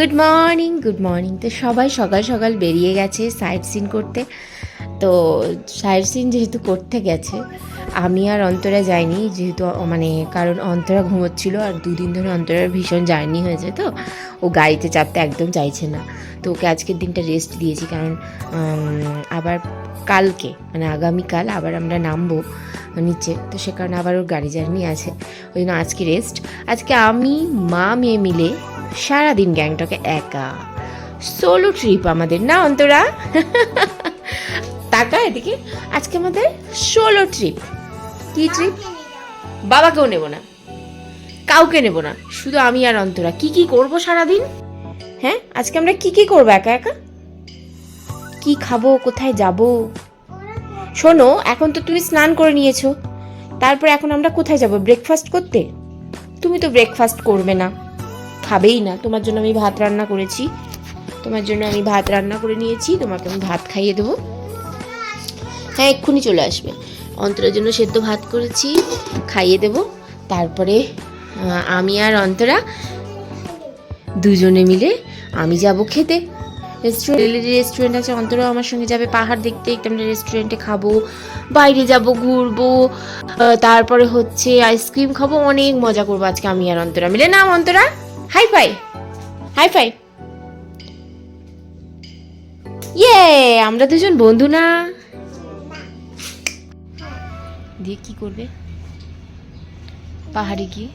Good morning good morning তো সবাই সকাল সকাল বেরিয়ে গেছে সাইট সিন করতে। তো সাইট সিন যেহেতু করতে গেছে, আমি আর অন্তরা যাইনি, যেহেতু মানে কারণ অন্তরা ঘুমোচ্ছিল আর দুদিন ধরে অন্তরার ভীষণ জার্নি হয়েছে তো। ও গাড়িতে চাপতে একদম চাইছে না। তো ওকে আজকের দিনটা রেস্ট দিয়েছি কারণ আবার কালকে মানে আগামীকাল আবার আমরা নামবো নিচে। তো সে কারণে আবার ওর গাড়ি জার্নি আছে। ওই জন্য আজকে রেস্ট আজকে আমি, মা, মেয়ে মিলে সারাদিন গ্যাংটকে একা। সোলো ট্রিপ আমাদের, না অন্তরা? তাকা এদিকে। আজকে আমাদের সোলো ট্রিপ কি ট্রিপ বাবাকেও নেব না। কাউকে নেব না। শুধু আমি আর অন্তরা। কি কি করব সারাদিন? হ্যাঁ আজকে আমরা কি কি করব একা একা? কি খাব, কোথায় যাব? শোনো, এখন তো তুমি স্নান করে নিয়েছো। তারপর এখন আমরা কোথায় যাব? ব্রেকফাস্ট করতে? তুমি তো ব্রেকফাস্ট করবে না। খাবেই না। তোমার জন্য আমি ভাত রান্না করেছি। তোমার জন্য আমি ভাত রান্না করে নিয়েছি। তোমাকে আমি ভাত খাইয়ে দেবো। হ্যাঁ এক্ষুনি চলে আসবে। অন্তরের জন্য সেদ্ধ ভাত করেছি, খাইয়ে দেব। তারপরে আমি আর অন্তরা দুজনে মিলে আমি যাব খেতে। রেস্টুরেন্ট রেস্টুরেন্ট আছে অন্তরা আমার সঙ্গে যাবে। পাহাড় দেখতে একটু আমরা রেস্টুরেন্টে খাব। বাইরে যাব, ঘুরবো। তারপরে হচ্ছে আইসক্রিম খাব। অনেক মজা করব আজকে আমি আর অন্তরা মিলে। না Antara. High five high five ইয়ে আমরা দুজন বন্ধু না। দিয়ে কি করবে? পাহাড়ে গিয়ে।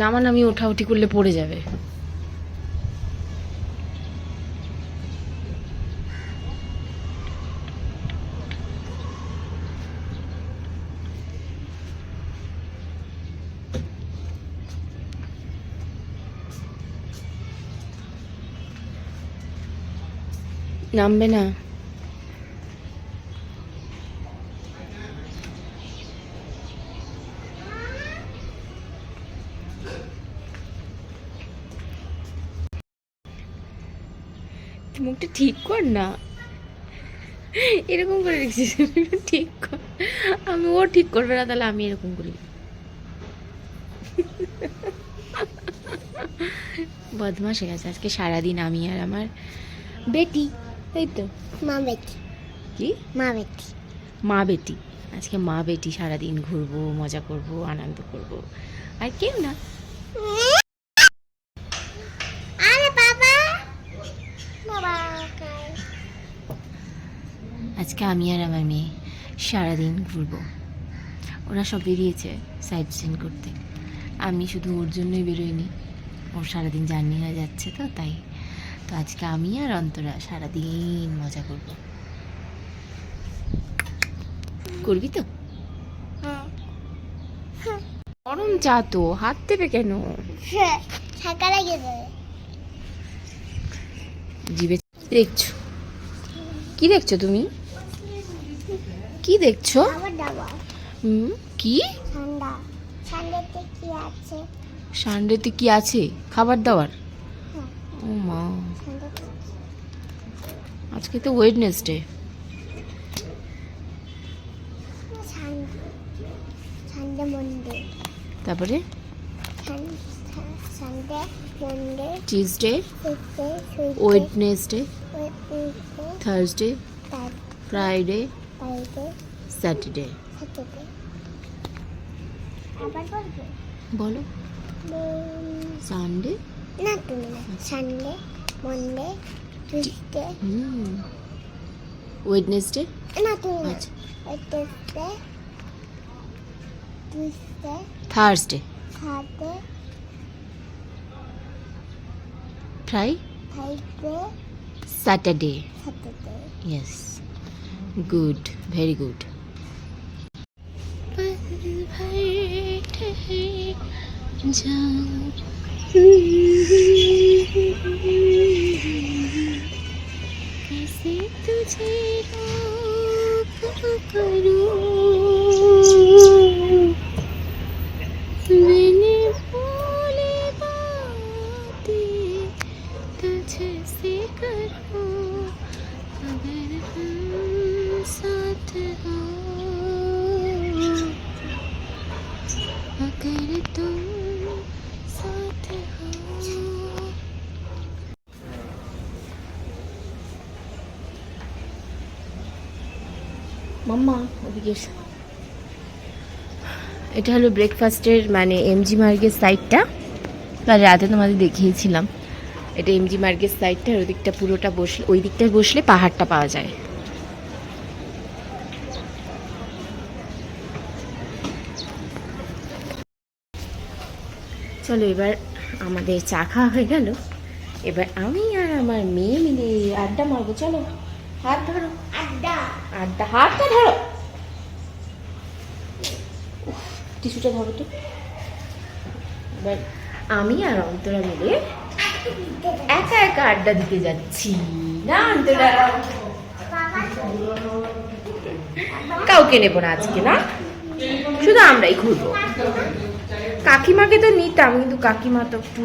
নামান আমি ওঠাউঠি করলে পড়ে যাবে। নামবে না। মুখটা ঠিক কর না। এরকম করে রেখেছিস ঠিক কর। আমি, ও ঠিক করবে না, তাহলে আমি এরকম করি। বদমাস হয়ে গেছে, আজকে সারাদিন আমি আর আমার বেটি। তাই তো মা বেটি কি? মা বেটি মা বেটি আজকে মা বেটি সারাদিন ঘুরবো মজা করব আনন্দ করব। আর কেউ না। আরে বাবা। বাবা আজকে আমি আর আমার মেয়ে সারাদিন ঘুরবো। ওরা সব বেরিয়েছে সাইড সিন করতে। আমি শুধু ওর জন্যই বেরোইনি। ওর সারাদিন জার্নি হয়ে যাচ্ছে তো তাই। তো আজকে আমি আর অন্তরা সারাদিন মজা করব। করবি তো? গরম চা তো হাত দেবে কেন? ছাকা লাগে দেখছ? কি দেখছ তুমি? কি দেখছ? কি? সানডেতে কি আছে? খাবার দাবার? হ্যাঁ, ও মা। আজকে তো ওয়েডনেসডে তারপরে? Tuesday Wednesday Thursday Friday Saturday বলো। সানডে না তুমি না Sunday Monday Tuesday hmm Wednesday না তুমি না আচ্ছা Wednesday Tuesday Thursday Thursday Fri Friday Saturday Saturday yes good very good कैसे 对对 ওদিকে এটা হলো ব্রেকফাস্টের মানে এমজি মার্গের সাইডটা কাল রাতে তোমাদের দেখিয়েছিলাম। এটা এমজি মার্গের সাইডটা ওই দিকটা পুরোটা বসলে ওই দিকটায় বসলে পাহাড়টা পাওয়া যায়। চলো এবার আমাদের চা খাওয়া হয়ে গেল। এবার আমি আর আমার মেয়ে মিলে আড্ডা মারবো, চলো। হাত ধরো। আড্ডা। হাতটা ধরো। টিস্যুটা ধরো তো। এবার আমি আর অন্তরা মিলে একা একা আড্ডা দিতে যাচ্ছি। না, অন্তরা? কাউকে নেব না আজকে, না? শুধু আমরাই ঘুরবো। কাকিমাকে তো নিতাম, কিন্তু কাকিমা তো একটু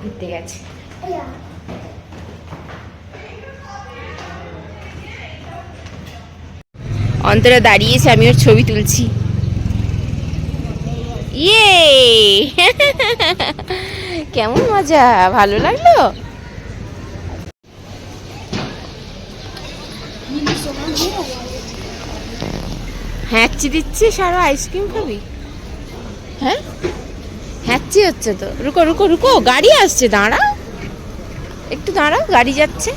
ঘুরতে গেছে। অন্তরা দাঁড়িয়েছে আমি ওর ছবি তুলছি। ইয়ে! কেমন মজা ভালো লাগল? হ্যাঁচি দিচ্ছিস আরও আইসক্রিম খাবি? হ্যাঁ? হ্যাঁচি হচ্ছে তো। রুকো রুকো রুকো গাড়ি আসছে দাঁড়া। একটু দাঁড়াও গাড়ি যাচ্ছে।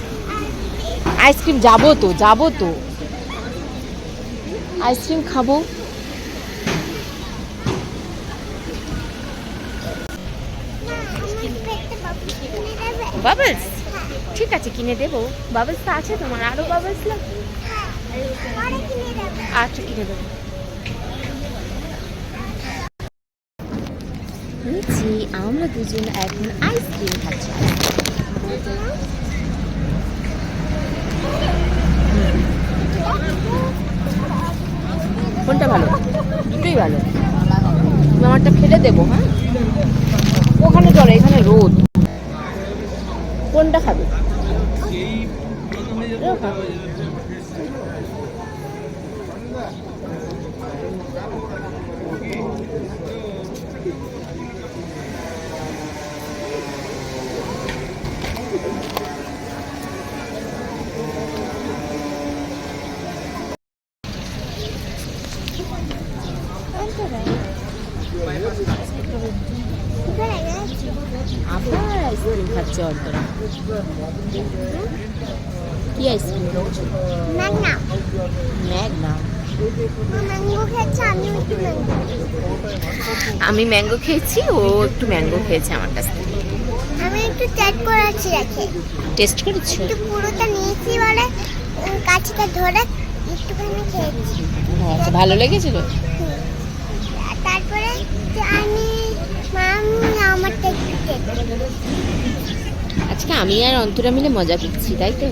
আইসক্রিম যাব তো যাব তো। আইসক্রিম খাব। বাবলস? ঠিক আছে, কিনে দেবো। বাবলস তো আছে তোমার, আরও বাবলস আচ্ছা কিনে দেবো। আমরা দুজন এখন আইসক্রিম খাচ্ছি। কোনটা ভালো? দুটোই ভালো। তুমি আমারটা ফেলে দেবো হ্যাঁ? ওখানে চলে এখানে রোদ। কোনটা খাবে এটাও খাবে। আবার আইসক্রিম খাচ্ছে অন্তরা কি আইসক্রিম? আমি ম্যাঙ্গো খেয়েছি ও একটু ম্যাঙ্গো খেয়েছে আমার কাছ থেকে। আমি একটু করাচ্ছি রাখে টেস্ট করেছ? একটু পুরোটা নিয়েছি বলে কাছিটা ধরে একটুখানি খেয়েছি। হ্যাঁ আচ্ছা ভালো লেগেছিল? তারপরে আমি মামি আমারটা একটু খেয়েছি আজকে আমি আর অন্তরা মিলে মজা করছি তাই তো?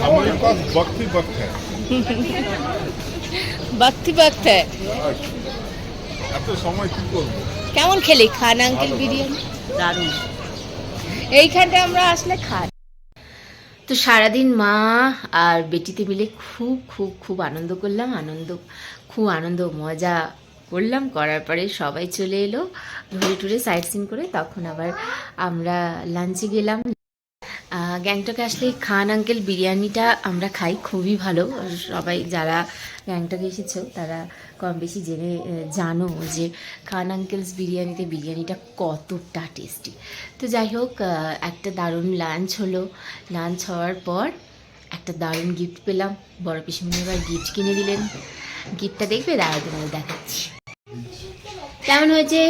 हमारे पास वक्त ही वक्त है বাক্তি বাক্তা এত সময় কি করবো কেমন খেলে খান আঙ্কেল বিরিয়ানি দারুণ এইখানটা আমরা আসলে খাই তো সারাদিন মা আর বেটিতে মিলে খুব খুব খুব আনন্দ করলাম আনন্দ খুব আনন্দ মজা করলাম, করার পরে সবাই চলে এলো। ঘুরে টুরে সাইট সিন করে তখন আবার আমরা লাঞ্চে গেলাম। গ্যাংটকে আসলে খান আঙ্কেল বিরিয়ানিটা আমরা খাই, খুবই ভালো। সবাই যারা গ্যাংটকে এসেছ, তারা কম বেশি জেনে জানো যে খান আঙ্কেলস বিরিয়ানিতে বিরিয়ানিটা কতটা টেস্টি তো যাই হোক একটা দারুণ লাঞ্চ হলো। লাঞ্চ হওয়ার পর একটা দারুণ গিফট পেলাম। বড় পিসমণি এবার গিফট কিনে দিলেন। গিফটটা দেখবে দাঁড়া তোমাদের দেখাচ্ছি। কেমন হয়েছে?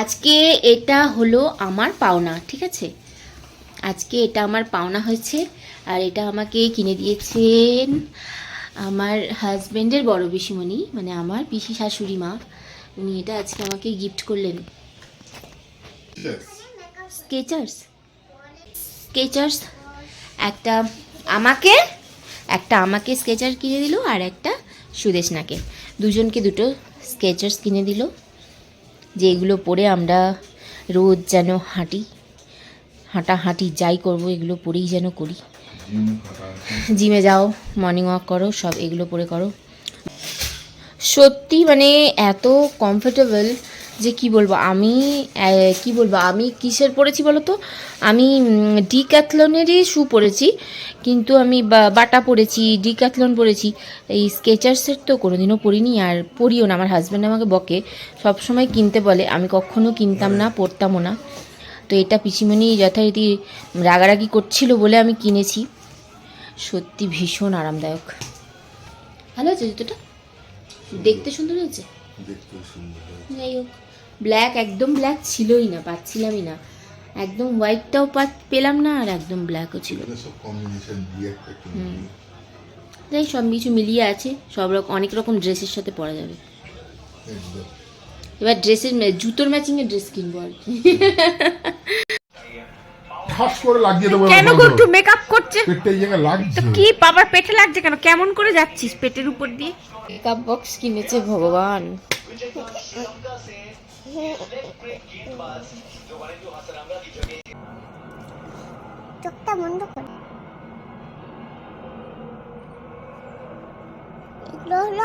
আজকে এটা হলো আমার পাওনা ঠিক আছে? আজকে এটা আমার পাওনা হয়েছে আর এটা আমাকে কিনে দিয়েছেন আমার হাজব্যান্ডের বড় পিসিমণি মানে আমার পিসি শাশুড়ি মা। উনি এটা আজকে আমাকে গিফট করলেন। স্কেচার্স স্কেচার্স একটা আমাকে একটা আমাকে স্কেচার কিনে দিল আর একটা সুদেশনাকে। দুজনকে দুটো স্কেচার্স কিনে দিল যে এগুলো পরে আমরা রোজ যেন হাঁটি হাঁটা হাঁটি যাই করব এগুলো পরেই যেন করি। জিমে যাও মর্নিং ওয়াক করো সব এগুলো পরে করো। সত্যি মানে এত কমফোর্টেবল যে কি বলব আমি কি বলব আমি কিসের পরেছি বলো তো? আমি ডিক্যাথলনেরই শ্যু পরেছি কিন্তু আমি বা- বাটা পরেছি ডিক্যাথলন পরেছি এই স্কেচার্সের তো কোনোদিনও পরিনি আর পরিও না আমার হাজব্যান্ড আমাকে বকে। সবসময় কিনতে বলে আমি কখনো কিনতাম না পরতামও না। তো এটা পিসিমণি যথারীতি রাগারাগি করছিল বলে আমি কিনেছি। সত্যি ভীষণ আরামদায়ক। ভালো আছে জুতোটা? দেখতে সুন্দর হয়েছে। যাই হোক। ব্ল্যাক একদম ব্ল্যাক ছিলই না পাচ্ছিলামই না। একদম হোয়াইটটাও পা পেলাম না আর একদম ব্ল্যাকও ছিল। তাই সব কিছু মিলিয়ে আছে সব রকম অনেক রকম ড্রেসের সাথে পরা যাবে। এবার ড্রেসের জুতোর ম্যাচিংয়ের ড্রেস কিনবো আর কি। ঠাস করে লাগিয়ে দেবো কেন গো একটু মেকআপ করছে? লাগছে। কি বাবার পেটে লাগছে কেন? কেমন করে যাচ্ছিস পেটের উপর দিয়ে? মেকআপ বক্স কিনেছে ভগবান। চোখটা বন্ধ করে। এগুলো হলো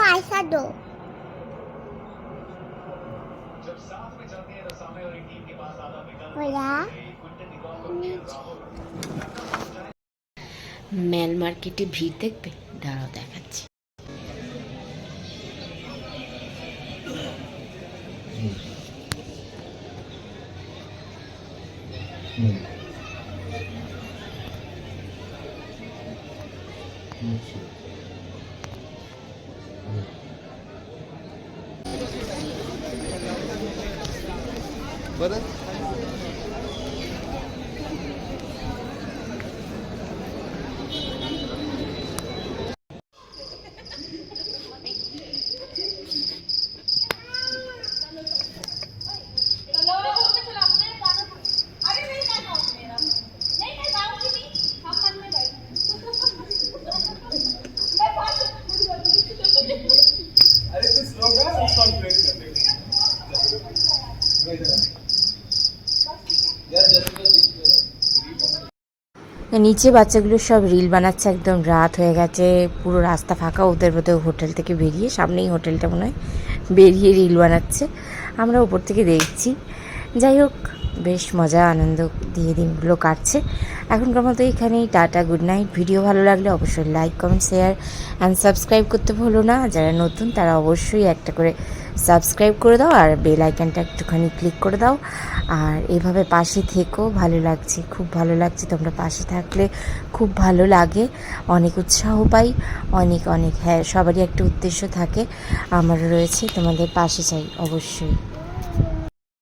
ওরা মেল মার্কেটে ভিড় দেখবে? দাঁড়াও 嗯，没事，嗯，不然。নিচে বাচ্চাগুলো সব রিল বানাচ্ছে, একদম রাত হয়ে গেছে, পুরো রাস্তা ফাঁকা, ওদের বোধহয় হোটেল থেকে বেরিয়ে সামনেই হোটেলটা মনে হয় বেরিয়ে রিল বানাচ্ছে। আমরা উপর থেকে দেখছি। যাই হোক, বেশ মজা, আনন্দ, দিয়ে দিনগুলো কাটছে। এখনকার মতো এখানেই টাটা, গুড নাইট। ভিডিও ভালো লাগলে অবশ্যই like, comment, share and subscribe করতে ভুলো না। যারা নতুন, তারা অবশ্যই একটা করে সাবস্ক্রাইব করে দাও আর বেল আইকনটা একটুখানি ক্লিক করে দাও। আর এভাবে পাশে থেকো, ভালো লাগছে, খুব ভালো লাগছে। তোমরা পাশে থাকলে খুব ভালো লাগে। অনেক উৎসাহ পাই, অনেক অনেক হ্যাঁ সবারই একটা উদ্দেশ্য থাকে। আমারও রয়েছে, তোমাদের পাশে চাই, অবশ্যই।